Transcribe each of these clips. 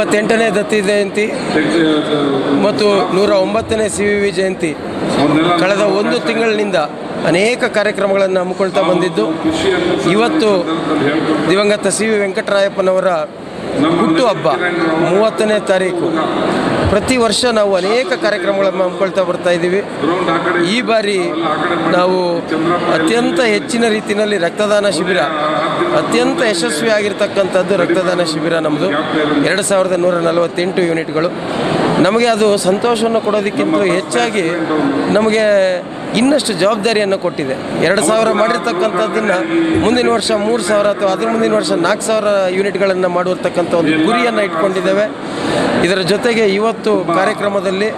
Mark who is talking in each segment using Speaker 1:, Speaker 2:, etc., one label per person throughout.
Speaker 1: ಎಪ್ಪತ್ತೆಂಟನೇ ದತ್ತಿ ಜಯಂತಿ ಮತ್ತು ನೂರ ಒಂಬತ್ತನೇ ಸಿ ವಿ ವಿ ಜಯಂತಿ. ಕಳೆದ ಒಂದು ತಿಂಗಳಿನಿಂದ ಅನೇಕ ಕಾರ್ಯಕ್ರಮಗಳನ್ನು ಹಮ್ಮಿಕೊಳ್ತಾ ಬಂದಿದ್ದು. ಇವತ್ತು ದಿವಂಗತ ಸಿ ವಿ ವೆಂಕಟರಾಯಪ್ಪನವರ ಹುಟ್ಟುಹಬ್ಬ ಮೂವತ್ತನೇ ತಾರೀಕು. ಪ್ರತಿ ವರ್ಷ ನಾವು ಅನೇಕ ಕಾರ್ಯಕ್ರಮಗಳನ್ನು ಹಮ್ಮಿಕೊಳ್ತಾ ಬರ್ತಾ ಇದ್ದೀವಿ. ಈ ಬಾರಿ ನಾವು ಅತ್ಯಂತ ಹೆಚ್ಚಿನ ರೀತಿಯಲ್ಲಿ ರಕ್ತದಾನ ಶಿಬಿರ ಅತ್ಯಂತ ಯಶಸ್ವಿಯಾಗಿರ್ತಕ್ಕಂಥದ್ದು ರಕ್ತದಾನ ಶಿಬಿರ ನಮ್ಮದು ಎರಡು ಸಾವಿರದ ನೂರ ನಲವತ್ತೆಂಟು ಯೂನಿಟ್ಗಳು. ನಮಗೆ ಅದು ಸಂತೋಷವನ್ನು ಕೊಡೋದಕ್ಕಿಂತ ಹೆಚ್ಚಾಗಿ ನಮಗೆ ಇನ್ನಷ್ಟು ಜವಾಬ್ದಾರಿಯನ್ನು ಕೊಟ್ಟಿದೆ. ಎರಡು ಸಾವಿರ ಮಾಡಿರ್ತಕ್ಕಂಥದ್ದನ್ನು ಮುಂದಿನ ವರ್ಷ ಮೂರು ಸಾವಿರ ಅಥವಾ ಅದ್ರ ಮುಂದಿನ ವರ್ಷ ನಾಲ್ಕು ಸಾವಿರ ಯೂನಿಟ್ಗಳನ್ನು ಮಾಡಿರ್ತಕ್ಕಂಥ ಒಂದು ಗುರಿಯನ್ನು ಇಟ್ಕೊಂಡಿದ್ದೇವೆ. ಇದರ ಜೊತೆಗೆ ಇವತ್ತು ಕಾರ್ಯಕ್ರಮದಲ್ಲಿ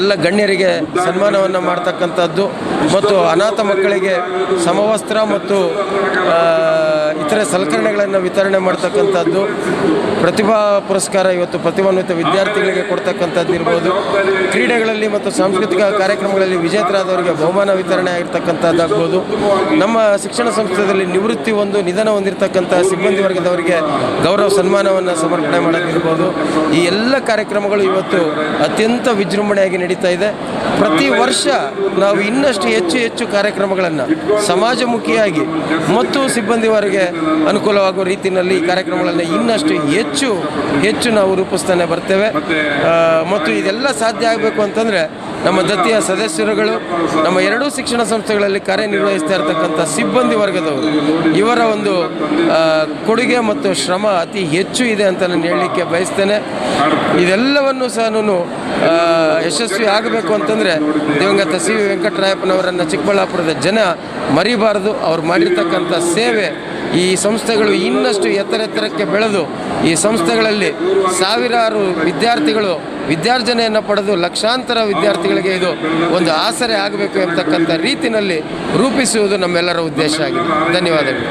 Speaker 1: ಎಲ್ಲ ಗಣ್ಯರಿಗೆ ಸನ್ಮಾನವನ್ನು ಮಾಡ್ತಕ್ಕಂಥದ್ದು ಮತ್ತು ಅನಾಥ ಮಕ್ಕಳಿಗೆ ಸಮವಸ್ತ್ರ ಮತ್ತು ಇತರೆ ಸಲಕರಣೆಗಳನ್ನು ವಿತರಣೆ ಮಾಡ್ತಕ್ಕಂಥದ್ದು, ಪ್ರತಿಭಾ ಪುರಸ್ಕಾರ ಇವತ್ತು ಪ್ರತಿಭಾನ್ವಿತ ವಿದ್ಯಾರ್ಥಿಗಳಿಗೆ ಕೊಡ್ತಕ್ಕಂಥದ್ದು ಇರ್ಬೋದು. ಕ್ರೀಡೆಗಳಲ್ಲಿ ಮತ್ತು ಸಾಂಸ್ಕೃತಿಕ ಕಾರ್ಯಕ್ರಮಗಳಲ್ಲಿ ವಿಜೇತರಾದವರಿಗೆ ಬಹುಮಾನ ವಿತರಣೆ ಆಗಿರ್ತಕ್ಕಂಥದ್ದಾಗ್ಬೋದು. ನಮ್ಮ ಶಿಕ್ಷಣ ಸಂಸ್ಥೆಯಲ್ಲಿ ನಿವೃತ್ತಿ ಒಂದು ನಿಧನ ಹೊಂದಿರತಕ್ಕಂಥ ಸಿಬ್ಬಂದಿ ವರ್ಗದವರಿಗೆ ಗೌರವ ಸನ್ಮಾನವನ್ನು ಸಮರ್ಪಣೆ ಮಾಡೋದಿರ್ಬೋದು ಈ ಎಲ್ಲ ಕಾರ್ಯಕ್ರಮಗಳು ಇವತ್ತು ಅತ್ಯಂತ ವಿಜೃಂಭಣೆಯಾಗಿ ನಡೀತಾ ಇದೆ. ಪ್ರತಿ ವರ್ಷ ನಾವು ಇನ್ನಷ್ಟು ಹೆಚ್ಚು ಹೆಚ್ಚು ಕಾರ್ಯಕ್ರಮಗಳನ್ನು ಸಮಾಜಮುಖಿಯಾಗಿ ಮತ್ತು ಸಿಬ್ಬಂದಿವರಿಗೆ ಅನುಕೂಲವಾಗುವ ರೀತಿಯಲ್ಲಿ ಈ ಕಾರ್ಯಕ್ರಮಗಳನ್ನು ಇನ್ನಷ್ಟು ಹೆಚ್ಚು ಹೆಚ್ಚು ನಾವು ರೂಪಿಸ್ತಾನೆ ಬರ್ತೇವೆ. ಮತ್ತು ಇದೆಲ್ಲ ಸಾಧ್ಯ ಆಗಬೇಕು ಅಂತಂದರೆ ನಮ್ಮ ದತ್ತಿಯ ಸದಸ್ಯರುಗಳು, ನಮ್ಮ ಎರಡೂ ಶಿಕ್ಷಣ ಸಂಸ್ಥೆಗಳಲ್ಲಿ ಕಾರ್ಯನಿರ್ವಹಿಸ್ತಾ ಇರತಕ್ಕಂಥ ಸಿಬ್ಬಂದಿ ವರ್ಗದವರು, ಇವರ ಒಂದು ಕೊಡುಗೆ ಮತ್ತು ಶ್ರಮ ಅತಿ ಹೆಚ್ಚು ಇದೆ ಅಂತ ನಾನು ಹೇಳಲಿಕ್ಕೆ ಬಯಸ್ತೇನೆ. ಇದೆಲ್ಲವನ್ನು ಸಹ ನಾನು ಯಶಸ್ವಿ ಆಗಬೇಕು ಅಂತಂದರೆ ದಿವಂಗತ ಸಿ ವಿ ವೆಂಕಟರಾಯಪ್ಪನವರನ್ನು ಚಿಕ್ಕಬಳ್ಳಾಪುರದ ಜನ ಮರಿಬಾರದು. ಅವ್ರು ಮಾಡಿರ್ತಕ್ಕಂಥ ಸೇವೆ ಈ ಸಂಸ್ಥೆಗಳು ಇನ್ನಷ್ಟು ಎತ್ತರೆತ್ತರಕ್ಕೆ ಬೆಳೆದು ಈ ಸಂಸ್ಥೆಗಳಲ್ಲಿ ಸಾವಿರಾರು ವಿದ್ಯಾರ್ಥಿಗಳು ವಿದ್ಯಾರ್ಜನೆಯನ್ನು ಪಡೆದು ಲಕ್ಷಾಂತರ ವಿದ್ಯಾರ್ಥಿಗಳಿಗೆ ಇದು ಒಂದು ಆಸರೆ ಆಗಬೇಕು ಎಂಬತಕ್ಕಂಥ ರೀತಿಯಲ್ಲಿ ರೂಪಿಸುವುದು ನಮ್ಮೆಲ್ಲರ ಉದ್ದೇಶ ಆಗಿದೆ. ಧನ್ಯವಾದಗಳು.